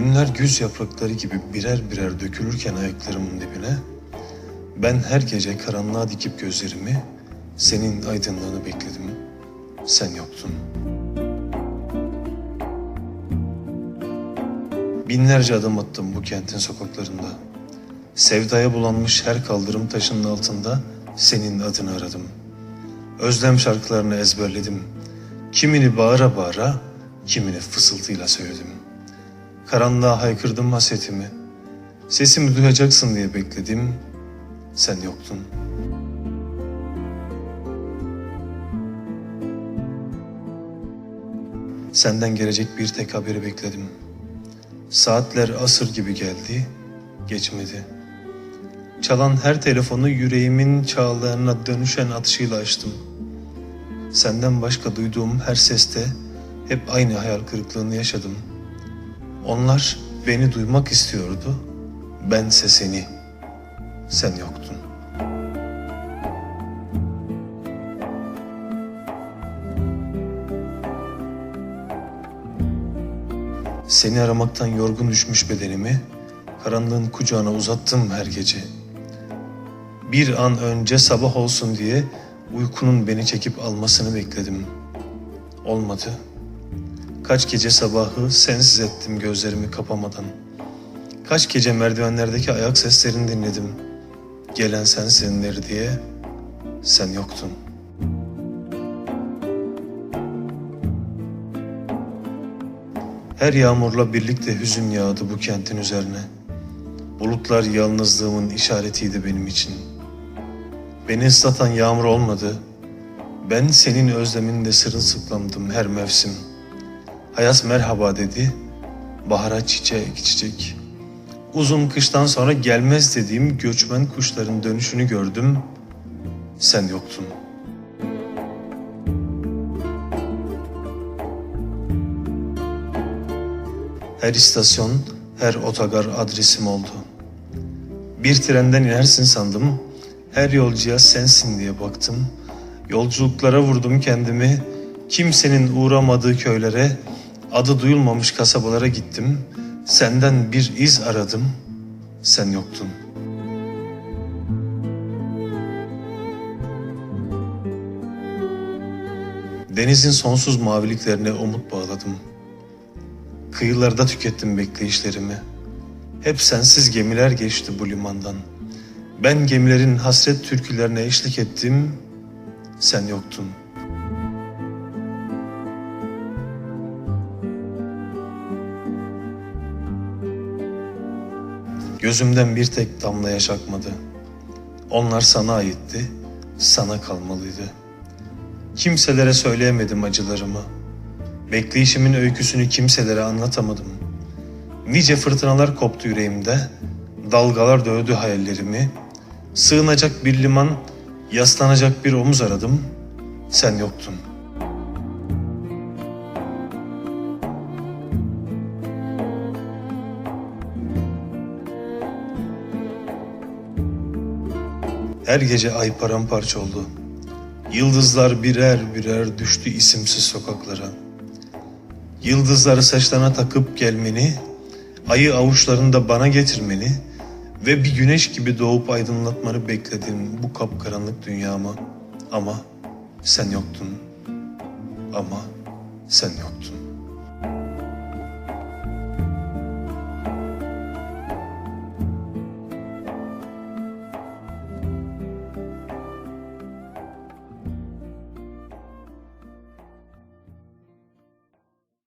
Günler güz yaprakları gibi birer birer dökülürken ayaklarımın dibine, ben her gece karanlığa dikip gözlerimi, senin aydınlığını bekledim. Sen yoktun. Binlerce adım attım bu kentin sokaklarında. Sevdaya bulanmış her kaldırım taşının altında senin adını aradım. Özlem şarkılarını ezberledim. Kimini bağıra bağıra, kimini fısıltıyla söyledim. Karanlığa haykırdım hasretimi. Sesimi duyacaksın diye bekledim. Sen yoktun. Senden gelecek bir tek haberi bekledim. Saatler asır gibi geldi, geçmedi. Çalan her telefonu yüreğimin çağlarına dönüşen atışıyla açtım. Senden başka duyduğum her seste hep aynı hayal kırıklığını yaşadım. Onlar beni duymak istiyordu, bense seni. Sen yoktun. Seni aramaktan yorgun düşmüş bedenimi karanlığın kucağına uzattım her gece. Bir an önce sabah olsun diye uykunun beni çekip almasını bekledim. Olmadı. Kaç gece sabahı sensiz ettim gözlerimi kapamadan. Kaç gece merdivenlerdeki ayak seslerini dinledim. Gelen sensindir diye sen yoktun. Her yağmurla birlikte hüzün yağdı bu kentin üzerine. Bulutlar yalnızlığımın işaretiydi benim için. Beni ıslatan yağmur olmadı. Ben senin özleminde sırılsıklamdım her mevsim. Hayat merhaba dedi. Bahara çiçek çiçek. Uzun kıştan sonra gelmez dediğim göçmen kuşların dönüşünü gördüm. Sen yoktun. Her istasyon, her otogar adresim oldu. Bir trenden inersin sandım. Her yolcuya sensin diye baktım. Yolculuklara vurdum kendimi. Kimsenin uğramadığı köylere, adı duyulmamış kasabalara gittim. Senden bir iz aradım. Sen yoktun. Denizin sonsuz maviliklerine umut bağladım. Kıyılarda tükettim bekleyişlerimi. Hep sensiz gemiler geçti bu limandan. Ben gemilerin hasret türkülerine eşlik ettim. Sen yoktun. Gözümden bir tek damla yaş akmadı. Onlar sana aitti, sana kalmalıydı. Kimselere söyleyemedim acılarımı. Bekleyişimin öyküsünü kimselere anlatamadım. Nice fırtınalar koptu yüreğimde, dalgalar dövdü hayallerimi. Sığınacak bir liman, yaslanacak bir omuz aradım. Sen yoktun. Her gece ay paramparça oldu. Yıldızlar birer birer düştü isimsiz sokaklara. Yıldızları saçlarına takıp gelmeni, ayı avuçlarında bana getirmeni ve bir güneş gibi doğup aydınlatmanı bekledim bu kapkaranlık dünyama. Ama sen yoktun. Ama sen yoktun.